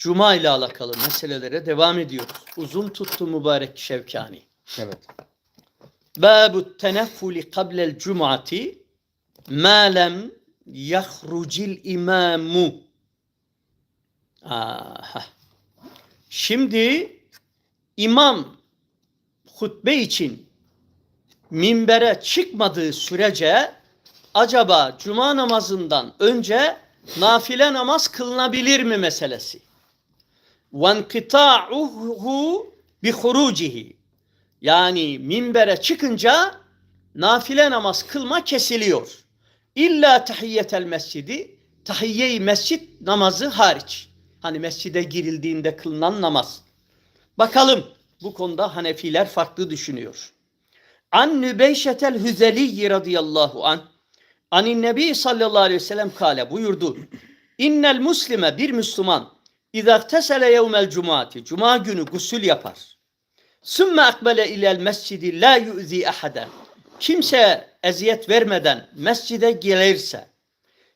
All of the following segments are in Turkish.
Cuma ile alakalı meselelere devam ediyoruz. Uzun tuttu mübarek Şevkani. Evet. Babu teneffuli kablel cum'ati ma lem yahrucil imamu. Aha. Şimdi imam hutbe için minbere çıkmadığı sürece acaba cuma namazından önce nafile namaz kılınabilir mi meselesi? وَانْقِطَاعُهُ بِخُرُوجِهِ Yani minbere çıkınca nafile namaz kılma kesiliyor. İlla tahiyyetel mescidi, tahiyye-i mescid namazı hariç. Hani mescide girildiğinde kılınan namaz. Bakalım bu konuda Hanefiler farklı düşünüyor. An Nübeyşetel Hüzeli radıyallahu an Anin Nebi sallallahu aleyhi ve sellem kale buyurdu. İnnel muslime bir Müslüman İzâ tesele yevmel cumati Cuma günü gusül yapar. Sümme akbele ilel mescidi la yu'zi ahaden. Kimse eziyet vermeden mescide gelirse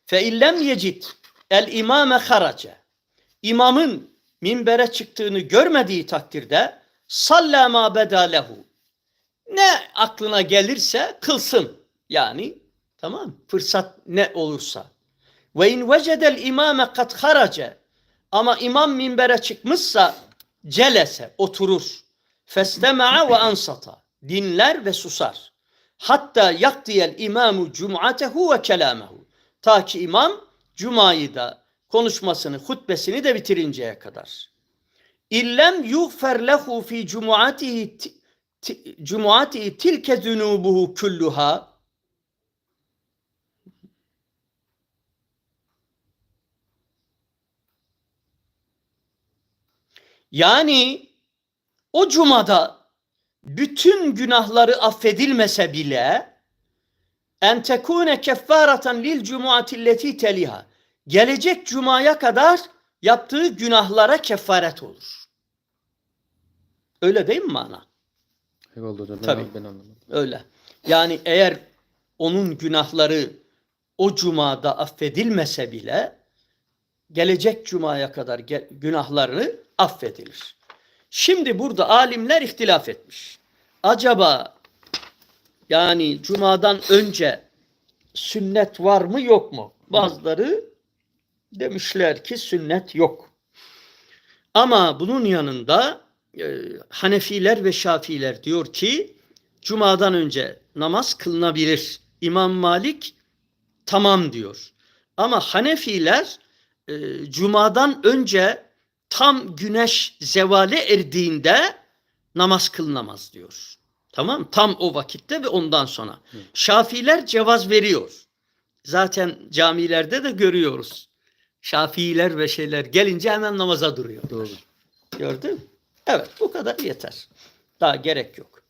fe illem yecid el imame harace. İmamın minbere çıktığını görmediği takdirde salla ma beda lehu. Ne aklına gelirse kılsın. Yani tamam fırsat ne olursa. Ve in vecedel imame kat harace. Ama imam minbere çıkmışsa celese oturur. Festema'a ve ansata. Dinler ve susar. Hatta yaktiyel imamu cum'atehu ve kelamehu. Ta ki imam cumayı da konuşmasını, hutbesini de bitirinceye kadar. İllem yuğfer lehu fi cumuatihi ti- ti- cumuatihi tilke zunubuhu kulluha. Yani o cumada bütün günahları affedilmese bile en tekune keffareten lil cumuatilleti teliha. Gelecek cumaya kadar yaptığı günahlara kefaret olur. Öyle değil mi mana? Eyvallah hocam. Ben, Tabii. ben anlamadım. Öyle. Yani eğer onun günahları o cumada affedilmese bile gelecek cumaya kadar günahlarını affedilir. Şimdi burada alimler ihtilaf etmiş. Acaba yani cumadan önce sünnet var mı yok mu? Bazıları demişler ki sünnet yok. Ama bunun yanında e, Hanefiler ve Şafiler diyor ki Cuma'dan önce namaz kılınabilir. İmam Malik tamam diyor. Ama Hanefiler e, Cuma'dan önce tam güneş zevale erdiğinde namaz kılınamaz diyor. Tamam Tam o vakitte ve ondan sonra. Şafiler cevaz veriyor. Zaten camilerde de görüyoruz. Şafiiler ve şeyler gelince hemen namaza duruyor. Doğru. Gördün mü? Evet bu kadar yeter. Daha gerek yok.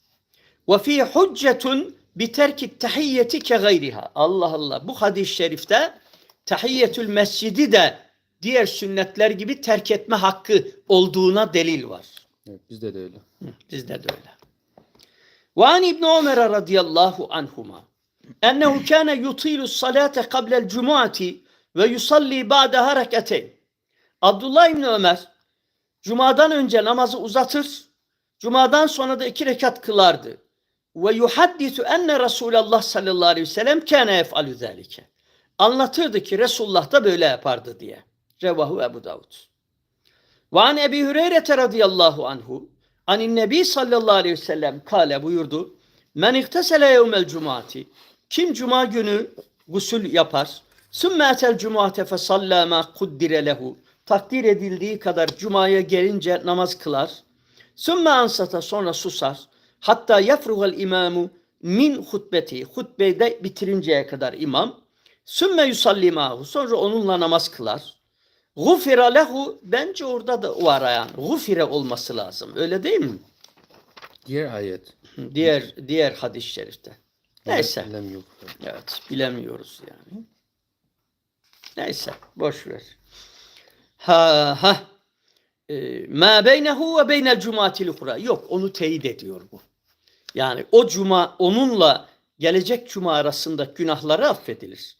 Ve fi huccetun bi terki tahiyyeti ke gayriha. Allah Allah. Bu hadis-i şerifte tahiyyetül mescidi de diğer sünnetler gibi terk etme hakkı olduğuna delil var. Evet, bizde de öyle. Bizde de öyle. Ve an İbn Ömer radıyallahu anhuma ennehu kana yutilu salate qable'l cumuati ve yusalli ba'daha rekateyn. Abdullah İbn Ömer Cuma'dan önce namazı uzatır, Cuma'dan sonra da iki rekat kılardı. Ve yuhaddisu enne Resulullah sallallahu aleyhi ve sellem kâne yef'alü zâlike. Anlatırdı ki Resulullah da böyle yapardı diye. Revahu Ebu Davud. Ve an Ebi Hüreyre radıyallahu anhu anin nebi sallallahu aleyhi ve sellem kale buyurdu. Men ihtesele yevmel cumati. Kim cuma günü gusül yapar. Sümme etel cumate fe salla ma kuddire lehu. Takdir edildiği kadar cumaya gelince namaz kılar. Sümme ansata sonra susar. Hatta yafrugal imamu min hutbeti. Hutbede bitirinceye kadar imam. Sümme yusallimahu. Sonra onunla namaz kılar. Gufira lehu bence orada da var yani. Gufire olması lazım. Öyle değil mi? Diğer ayet. Diğer diğer hadis-i şerifte. Neyse. Lem yok. Evet, bilemiyoruz yani. Neyse, boş ver. Ha ha. Ee, Ma beynehu ve beynel cumatil ukra. Yok, onu teyit ediyor bu. Yani o cuma onunla gelecek cuma arasında günahları affedilir.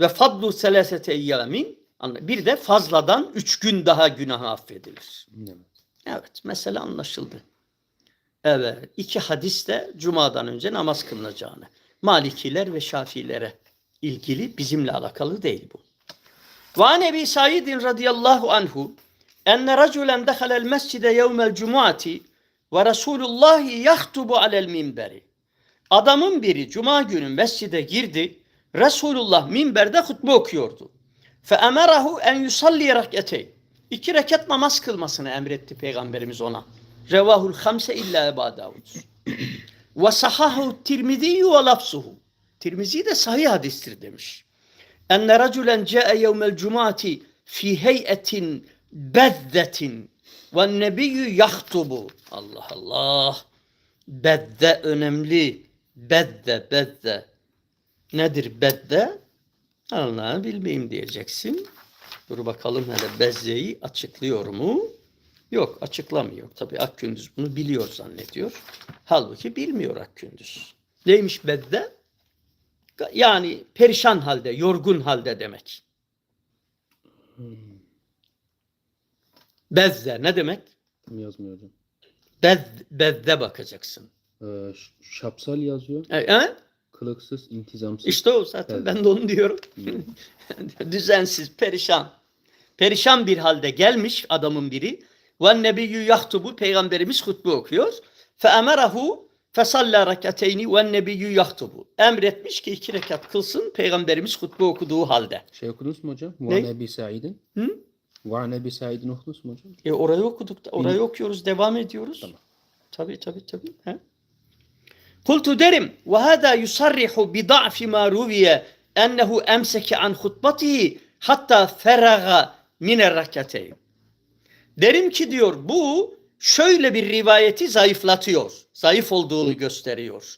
Ve fadlu selasete eyyamin Bir de fazladan üç gün daha günah affedilir. Evet. Evet, mesele anlaşıldı. Evet, iki hadis de Cuma'dan önce namaz kılınacağını. Malikiler ve Şafilere ilgili bizimle alakalı değil bu. Ve an Ebi Saidin radıyallahu anhu enne raculen dehalel mescide yevmel cumuati ve Resulullahi yahtubu alel minberi. Adamın biri cuma günü mescide girdi. Resulullah minberde hutbe okuyordu. Emerahu en yusalli rak'eteyn. İki rekat namaz kılmasını emretti Peygamberimiz ona. Revahul hamse illa Ebu Davud. Ve sahahu tirmizi ve lafzuhu. Tirmizi de sahih hadistir demiş. Enne raculen ca'e yevmel cumati fi heyetin beddetin ve nebiyyü yahtubu. Allah Allah. Bedde önemli. Bedde, bedde. Nedir bedde? Allah bilmeyeyim diyeceksin. Dur bakalım hele bezzeyi açıklıyor mu? Yok açıklamıyor. Tabi Akgündüz bunu biliyor zannediyor. Halbuki bilmiyor Akgündüz. Neymiş bedde? Yani perişan halde, yorgun halde demek. Bezze ne demek? Yazmıyor hocam. Bez, bezde bakacaksın. Ee, şapsal yazıyor. E, e? Kılıksız, intizamsız. İşte o zaten ben de onu diyorum. Düzensiz, perişan. Perişan bir halde gelmiş adamın biri. Ve nebiyyü yahtubu peygamberimiz hutbe okuyor. Fe emerahu fesalla rekateyni ve nebiyyü yahtubu. Emretmiş ki iki rekat kılsın peygamberimiz hutbe okuduğu halde. Şey okudunuz mu hocam? Ve Nebi Said'in. Hı? Ve Nebi Said'in okudunuz mu hocam? E orayı okuduk da orayı okuyoruz devam ediyoruz. Tamam. Tabii tabii tabii. He? Kultu derim ve hada yusarrihu bi da'fi ma ruviye ennehu emseke an hutbatihi hatta feraga min rakateyn. Derim ki diyor bu şöyle bir rivayeti zayıflatıyor. Zayıf olduğunu gösteriyor.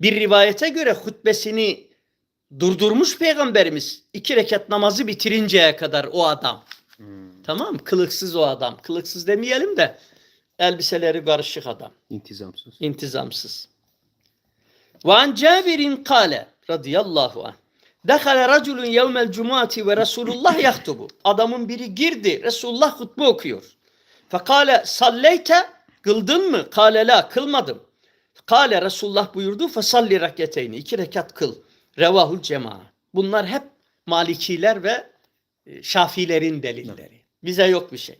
Bir rivayete göre hutbesini durdurmuş peygamberimiz iki rekat namazı bitirinceye kadar o adam. Tamam mı? Kılıksız o adam. Kılıksız demeyelim de elbiseleri karışık adam. İntizamsız. intizamsız. Ve an Cabir'in kâle radıyallahu anh. Dekale raculun yevmel cumati ve Resulullah yahtubu. Adamın biri girdi. Resulullah hutbe okuyor. Fekale salleyte kıldın mı? Kale la kılmadım. Kale Resulullah buyurdu fesalli raketeyni. iki rekat kıl. Revahul cema. Bunlar hep Malikiler ve e, Şafilerin delilleri. Bize yok bir şey.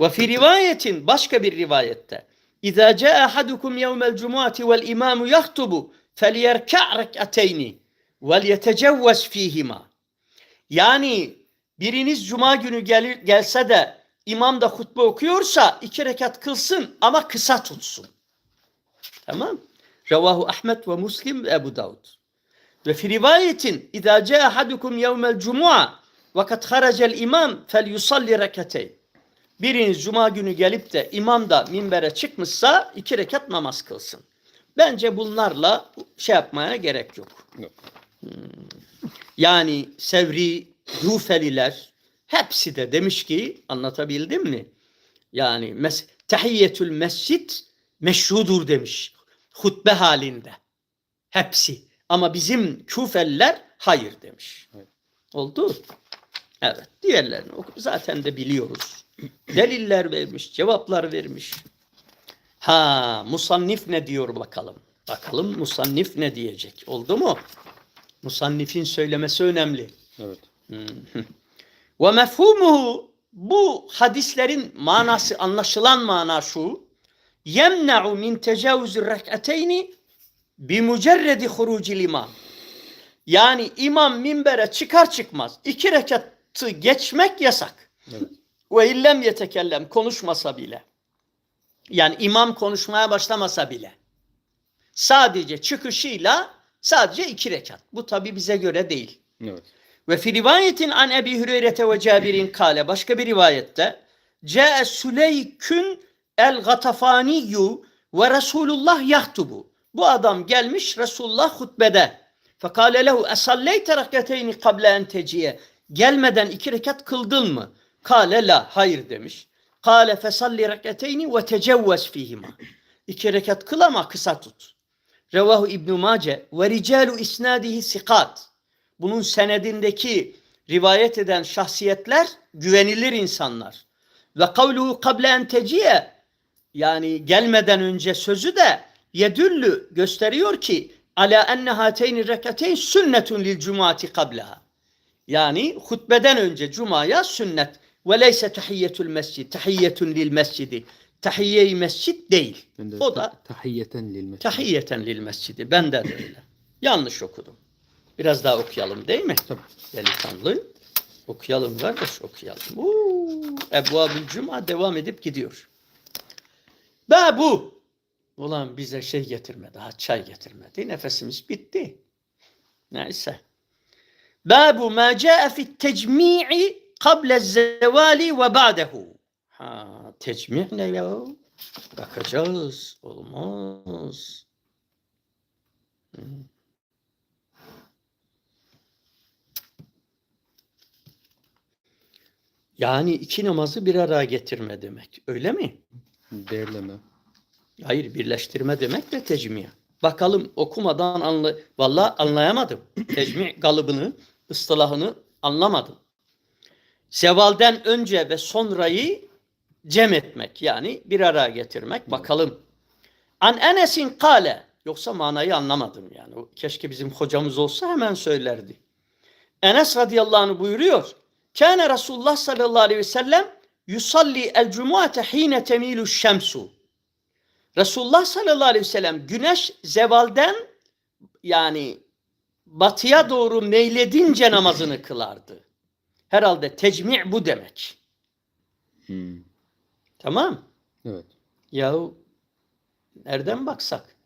Ve fi rivayetin başka bir rivayette Ahadukum yevmel cumuati vel imamu yahtubu felyerka' rek'ateyni vel yetecevvez fihima. Yani biriniz cuma günü gelir, gelse de imam da hutbe okuyorsa iki rekat kılsın ama kısa tutsun. Tamam? Revahu Ahmet ve Muslim ve Ebu Davud. Ve fi rivayetin ahadukum yevmel cumua ve kad haracel imam fel yusalli rekateyn. Biriniz cuma günü gelip de imam da minbere çıkmışsa iki rekat namaz kılsın. Bence bunlarla şey yapmaya gerek yok. Yok. Yani Sevri, Yufeliler hepsi de demiş ki anlatabildim mi? Yani mes tahiyyetül mescid meşrudur demiş. Hutbe halinde. Hepsi. Ama bizim Küfeliler hayır demiş. Evet. Oldu. Evet. Diğerlerini zaten de biliyoruz. Deliller vermiş, cevaplar vermiş. Ha, musannif ne diyor bakalım. Bakalım musannif ne diyecek. Oldu mu? Musannifin söylemesi önemli. Evet. Ve mefhumuhu bu hadislerin manası anlaşılan mana şu. Yemna'u min tecavüzü rek'ateyni bi mücerredi hurucil imam. Yani imam minbere çıkar çıkmaz iki rekatı geçmek yasak. Evet. Ve illem yetekellem konuşmasa bile. Yani imam konuşmaya başlamasa bile. Sadece çıkışıyla sadece iki rekat. Bu tabi bize göre değil. Evet. Ve fi rivayetin an Ebi Hüreyre ve Cabir'in kale başka bir rivayette Câe Süleykün el Gatafaniyyu ve Resulullah yahtubu. Bu adam gelmiş Resulullah hutbede. Fekale lehu esalleyte rakateyni kable en teciye. Gelmeden iki rekat kıldın mı? Kale la hayır demiş. Kale fesalli rakateyni ve tecevvez fihima. İki rekat kıl ama kısa tut. Revahu İbn Mace ve ricalu isnadihi sikat. Bunun senedindeki rivayet eden şahsiyetler güvenilir insanlar. Ve kavluhu kable en teciye yani gelmeden önce sözü de yedüllü gösteriyor ki ala enne hateyni rekateyn sünnetun lil cumati kableha. Yani hutbeden önce cumaya sünnet ve leyse tahiyyetul mescid tahiyyetun lil mescidi tahiyye-i mescid değil. O da tahiyyeten lil mescid. tahiyyeten lil mescidi. Ben de öyle. Yanlış okudum. Biraz daha okuyalım değil mi? Tabii. Delikanlı. Okuyalım kardeş okuyalım. Ebvabül Cuma devam edip gidiyor. bu. Ulan bize şey getirmedi, ha çay getirmedi. Nefesimiz bitti. Neyse. Babu ma caa fi tecmi'i kable zevali ve ba'dehu. Ha, tecmi' ne ya? Bakacağız. Olmaz. Hı. Yani iki namazı bir araya getirme demek. Öyle mi? Değerleme. Hayır, birleştirme demek de tecmiye. Bakalım okumadan anla vallahi anlayamadım. Tecmi kalıbını, ıstılahını anlamadım. Sevalden önce ve sonrayı cem etmek yani bir araya getirmek. Bakalım. An Enes'in kale yoksa manayı anlamadım yani. Keşke bizim hocamız olsa hemen söylerdi. Enes radıyallahu anh buyuruyor. Kâne Resulullah sallallahu aleyhi ve sellem yusalli el cumuate hine temilu şemsu. Resulullah sallallahu aleyhi ve sellem güneş zevalden yani batıya doğru meyledince namazını kılardı. Herhalde tecmi' bu demek. Hmm. Tamam. Evet. Yahu nereden baksak?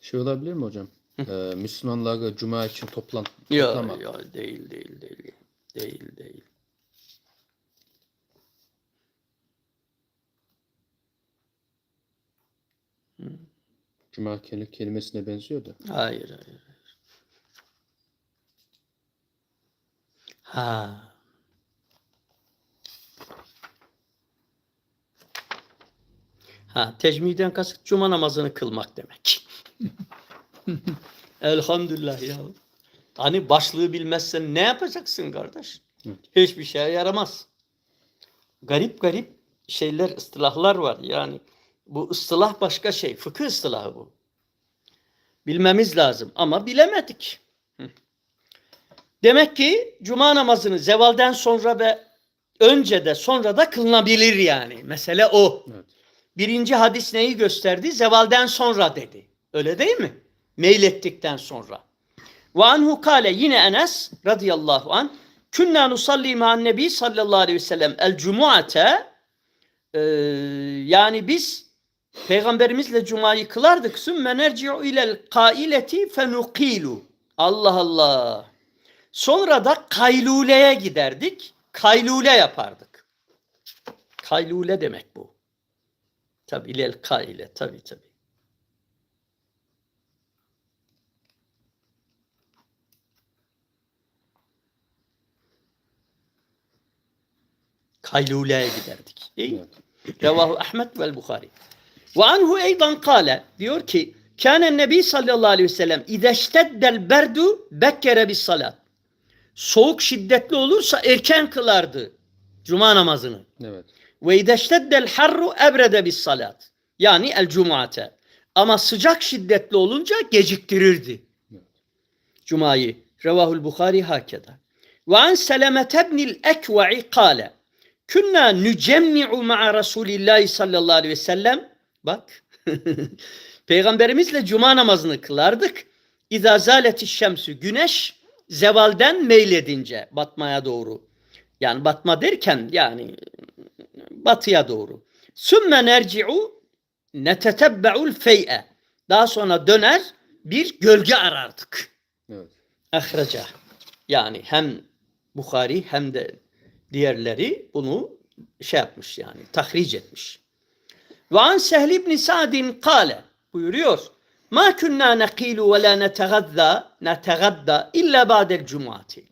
Şey olabilir mi hocam? Ee, Müslümanları cuma için toplan Yok toplama. yok değil değil değil. Değil değil. Cuma kel- kelimesine benziyor da. Hayır hayır. Ha. Ha, tecmiden kasıt cuma namazını kılmak demek. Elhamdülillah ya. Hani başlığı bilmezsen ne yapacaksın kardeş? Evet. Hiçbir şeye yaramaz. Garip garip şeyler, ıstılahlar var. Yani bu ıstılah başka şey. Fıkıh ıstılahı bu. Bilmemiz lazım ama bilemedik. Demek ki cuma namazını zevalden sonra ve önce de sonra da kılınabilir yani. Mesele o. Evet. Birinci hadis neyi gösterdi? Zevalden sonra dedi. Öyle değil mi? Meylettikten sonra. Ve anhu kale yine Enes radıyallahu an künna nusalli ma'an nebi sallallahu aleyhi ve sellem el cumuate Ee, yani biz peygamberimizle cumayı kılardık sümme nerci'u ilel kaileti fenukilu Allah Allah sonra da kayluleye giderdik kaylule yapardık kaylule demek bu tabi ilel kaile tabi tabi kayluleye giderdik değil mi? Revahu Ahmet vel Bukhari. Ve anhu eydan kâle diyor ki Kâne Nebi sallallahu aleyhi ve sellem İzeşteddel berdu bekkere bis salat. Soğuk şiddetli olursa erken kılardı cuma namazını. Evet. Ve ideşteddel harru ebrede bis salat. Yani el cumate. Ama sıcak şiddetli olunca geciktirirdi. Cumayı. Revahul Bukhari hakeda. Ve an Selemet ebnil ekve'i kâle. Künna nücemmi'u ma'a Resulillahi sallallahu aleyhi ve sellem. Bak. Peygamberimizle cuma namazını kılardık. İzâ zâleti şemsü. Güneş zevalden meyledince batmaya doğru. Yani batma derken yani batıya doğru. Sümme nerci'u netetebbe'ul fey'e. Daha sonra döner bir gölge arardık. Evet. Ahreca. Yani hem Bukhari hem de diğerleri bunu şey yapmış yani tahric etmiş. Ve an Sehl ibn Sa'din kâle buyuruyor. Ma kunna nakilu ve la netegadda netegadda illa ba'del cumati.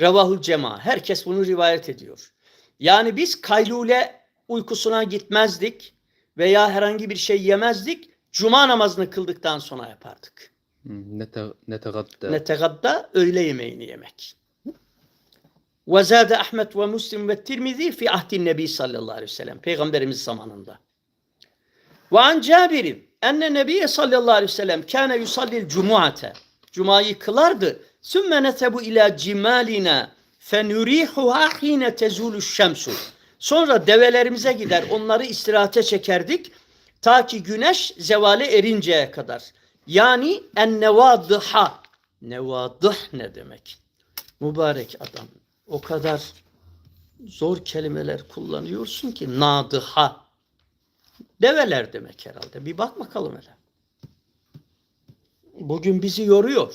Revahul cema. Herkes bunu rivayet ediyor. Yani biz kaylule uykusuna gitmezdik veya herhangi bir şey yemezdik. Cuma namazını kıldıktan sonra yapardık. Nete, netegadda. Netegadda öğle yemeğini yemek. Ve zâde Ahmet ve Müslim ve Tirmizi fi ahdin Nebi sallallahu aleyhi ve sellem. Peygamberimiz zamanında. Ve an Cabir'in enne Nebiye sallallahu aleyhi ve sellem kâne yusallil cumuate. Cumayı kılardı. Sümme netebu ila cimalina fenurihuha hine tezulu şemsu. Sonra develerimize gider onları istirahate çekerdik. Ta ki güneş zevale erinceye kadar. Yani en nevadıha. Nevadıh ne demek? Mübarek adam. O kadar zor kelimeler kullanıyorsun ki nadıha. Develer demek herhalde. Bir bak bakalım hele. Bugün bizi yoruyor.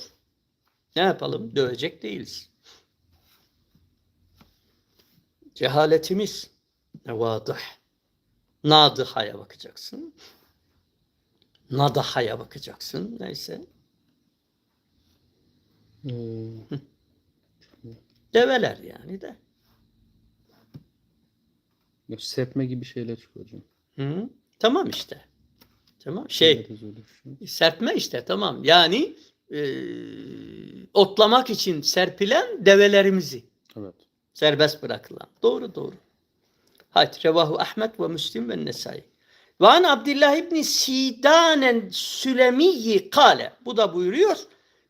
Ne yapalım? Dövecek değiliz. Cehaletimiz nevadıh. Nadıhaya bakacaksın. Nadahaya bakacaksın. Neyse. Ee, Develer yani de. serpme gibi şeyler çıkıyor hocam. Hı? Tamam işte. Tamam. Şey serpme işte tamam. Yani e, otlamak için serpilen develerimizi Evet. serbest bırakılan. Doğru doğru. Haydi revahu Ahmet ve Müslim ve Nesai. Ve an Abdullah ibn Sidanen Sülemiyi kale. Bu da buyuruyor.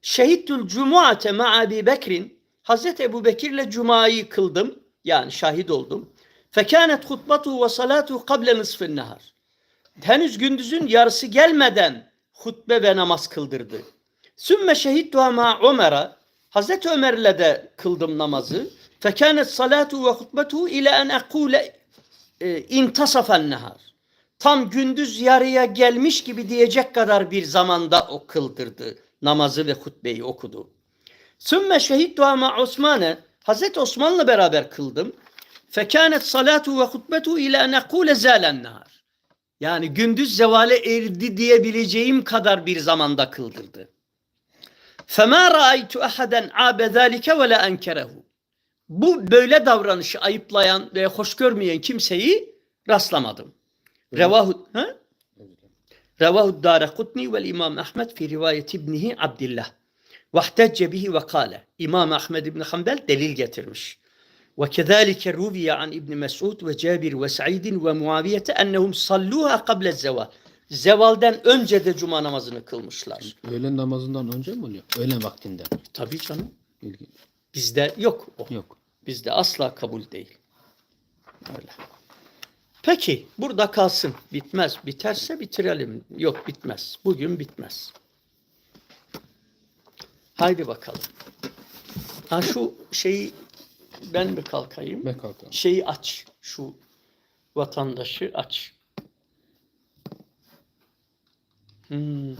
Şehittul cumuate ma Ebi Bekrin. Hazreti Ebu Bekir'le cumayı kıldım. Yani şahit oldum. Fekânet hutbatu ve salatu kable nısfın nehar. Henüz gündüzün yarısı gelmeden hutbe ve namaz kıldırdı. Sümme şehittuha ma Ömer'a. Hazreti Ömer'le de kıldım namazı. Fekânet salatu ve hutbetu ile en ekule e, intasafen nehar. Tam gündüz yarıya gelmiş gibi diyecek kadar bir zamanda o kıldırdı namazı ve hutbeyi okudu. Sümme şehit duama Osman'e Hazreti Osman'la beraber kıldım. Fekanet salatu ve hutbetu ila nekule zalen nehar. Yani gündüz zevale erdi diyebileceğim kadar bir zamanda kıldırdı. Fema ra'aytu ahaden abe zalike ve la enkerehu. Bu böyle davranışı ayıplayan ve hoş görmeyen kimseyi rastlamadım. Revahu, ha? Revahu Darekutni ve İmam Ahmed fi rivayet İbnihi Abdillah. Vahtecce bihi ve kâle. İmam Ahmed İbni Hanbel delil getirmiş. Ve kezalike ruviye an İbni Mesud ve Cabir ve Sa'idin ve Muaviyete ennehum salluha kable zeval. Zevalden önce de cuma namazını kılmışlar. Öğlen namazından önce mi oluyor? Öğlen vaktinde. Tabii canım. İlginç. Bizde yok o. Yok. Bizde asla kabul değil. Öyle. Peki burada kalsın. Bitmez. Biterse bitirelim. Yok bitmez. Bugün bitmez. Haydi bakalım. Ha şu şeyi ben mi kalkayım? Ben kalkalım. Şeyi aç. Şu vatandaşı aç. Hı.